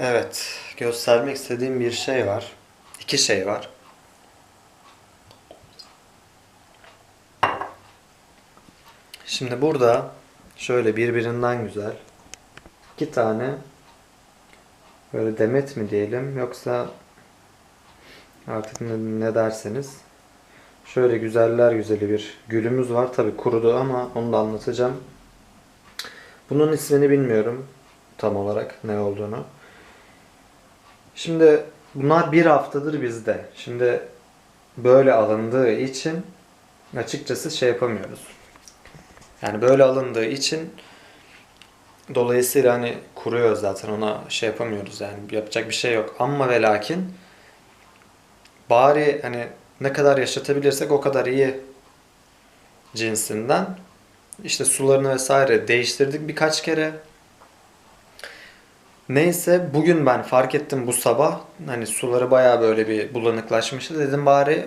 Evet, göstermek istediğim bir şey var. İki şey var. Şimdi burada şöyle birbirinden güzel iki tane böyle demet mi diyelim yoksa artık ne, derseniz şöyle güzeller güzeli bir gülümüz var. Tabi kurudu ama onu da anlatacağım. Bunun ismini bilmiyorum tam olarak ne olduğunu. Şimdi bunlar bir haftadır bizde. Şimdi böyle alındığı için açıkçası şey yapamıyoruz. Yani böyle alındığı için dolayısıyla hani kuruyor zaten ona şey yapamıyoruz yani yapacak bir şey yok. Ama ve lakin bari hani ne kadar yaşatabilirsek o kadar iyi cinsinden işte sularını vesaire değiştirdik birkaç kere. Neyse bugün ben fark ettim bu sabah hani suları baya böyle bir bulanıklaşmıştı. Dedim bari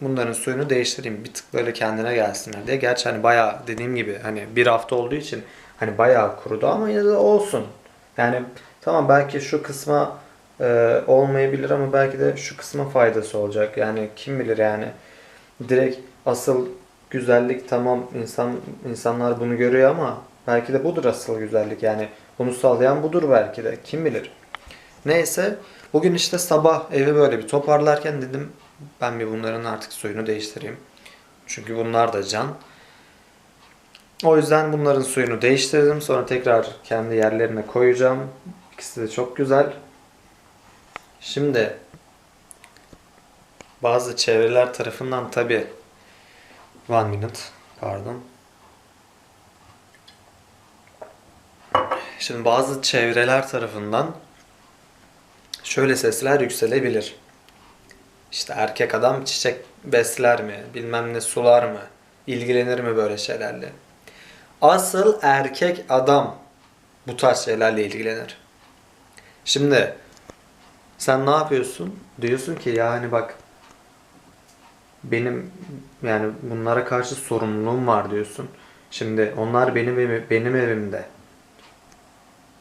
bunların suyunu değiştireyim. Bir tık böyle kendine gelsinler diye. Gerçi hani baya dediğim gibi hani bir hafta olduğu için hani baya kurudu ama yine de olsun. Yani tamam belki şu kısma e, olmayabilir ama belki de şu kısma faydası olacak. Yani kim bilir yani. Direkt asıl güzellik tamam insan insanlar bunu görüyor ama belki de budur asıl güzellik. Yani bunu sağlayan budur belki de. Kim bilir. Neyse bugün işte sabah evi böyle bir toparlarken dedim ben bir bunların artık suyunu değiştireyim. Çünkü bunlar da can. O yüzden bunların suyunu değiştirdim. Sonra tekrar kendi yerlerine koyacağım. İkisi de çok güzel. Şimdi bazı çevreler tarafından tabi one minute pardon. Şimdi bazı çevreler tarafından şöyle sesler yükselebilir. İşte erkek adam çiçek besler mi, bilmem ne sular mı, ilgilenir mi böyle şeylerle. Asıl erkek adam bu tarz şeylerle ilgilenir. Şimdi sen ne yapıyorsun? Diyorsun ki yani bak benim yani bunlara karşı sorumluluğum var diyorsun. Şimdi onlar benim benim evimde.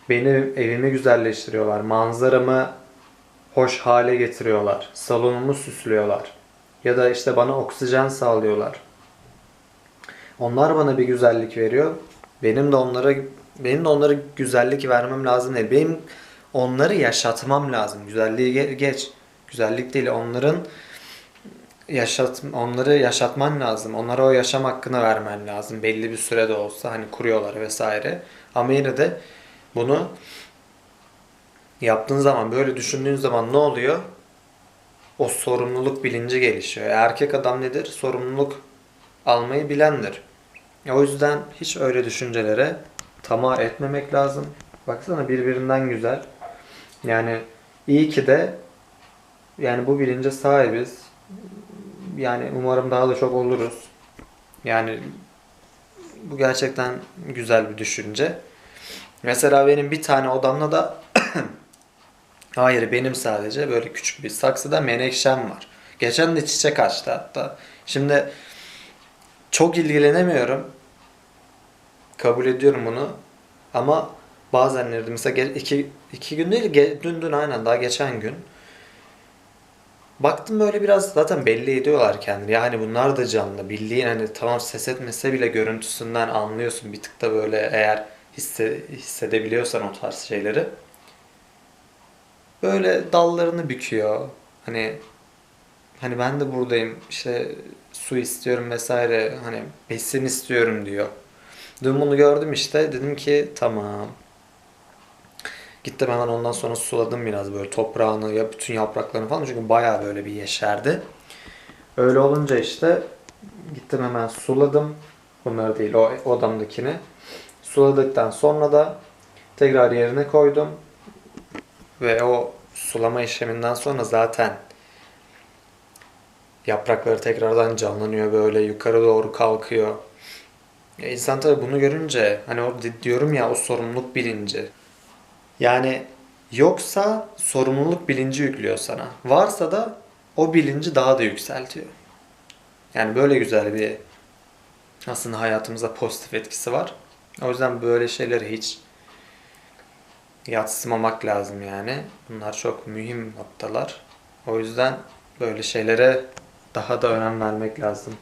Benim evimi güzelleştiriyorlar. Manzaramı hoş hale getiriyorlar. Salonumu süslüyorlar. Ya da işte bana oksijen sağlıyorlar. Onlar bana bir güzellik veriyor. Benim de onlara benim de onlara güzellik vermem lazım değil. Benim onları yaşatmam lazım. Güzelliği ge- geç. Güzellik değil. Onların yaşat onları yaşatman lazım. Onlara o yaşam hakkını vermen lazım. Belli bir sürede olsa hani kuruyorlar vesaire. Ama yine de bunu yaptığın zaman böyle düşündüğün zaman ne oluyor? O sorumluluk bilinci gelişiyor. Erkek adam nedir? Sorumluluk almayı bilendir. O yüzden hiç öyle düşüncelere tamah etmemek lazım. Baksana birbirinden güzel. Yani iyi ki de yani bu bilince sahibiz. Yani umarım daha da çok oluruz. Yani bu gerçekten güzel bir düşünce. Mesela benim bir tane odamda da hayır benim sadece böyle küçük bir saksıda menekşem var. Geçen de çiçek açtı hatta. Şimdi çok ilgilenemiyorum. Kabul ediyorum bunu. Ama bazenleri de mesela iki, iki gün değil, dün dün aynen daha geçen gün. Baktım böyle biraz zaten belli ediyorlar kendini. Yani bunlar da canlı. Bildiğin hani tamam ses etmese bile görüntüsünden anlıyorsun. Bir tık da böyle eğer hisse, hissedebiliyorsan o tarz şeyleri. Böyle dallarını büküyor. Hani hani ben de buradayım. işte su istiyorum vesaire. Hani besin istiyorum diyor. Dün bunu gördüm işte. Dedim ki tamam. Gittim hemen ondan sonra suladım biraz böyle toprağını ya bütün yapraklarını falan çünkü bayağı böyle bir yeşerdi. Öyle olunca işte gittim hemen suladım. Bunları değil o odamdakini. Suladıktan sonra da tekrar yerine koydum. Ve o sulama işleminden sonra zaten yaprakları tekrardan canlanıyor böyle yukarı doğru kalkıyor. Ya insan tabii bunu görünce hani o di- diyorum ya o sorumluluk bilinci. Yani yoksa sorumluluk bilinci yüklüyor sana. Varsa da o bilinci daha da yükseltiyor. Yani böyle güzel bir aslında hayatımıza pozitif etkisi var. O yüzden böyle şeyleri hiç yatsımamak lazım yani. Bunlar çok mühim noktalar. O yüzden böyle şeylere daha da önem vermek lazım.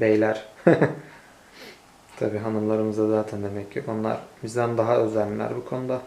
Beyler. Tabii hanımlarımıza zaten demek ki onlar bizden daha özenliler bu konuda.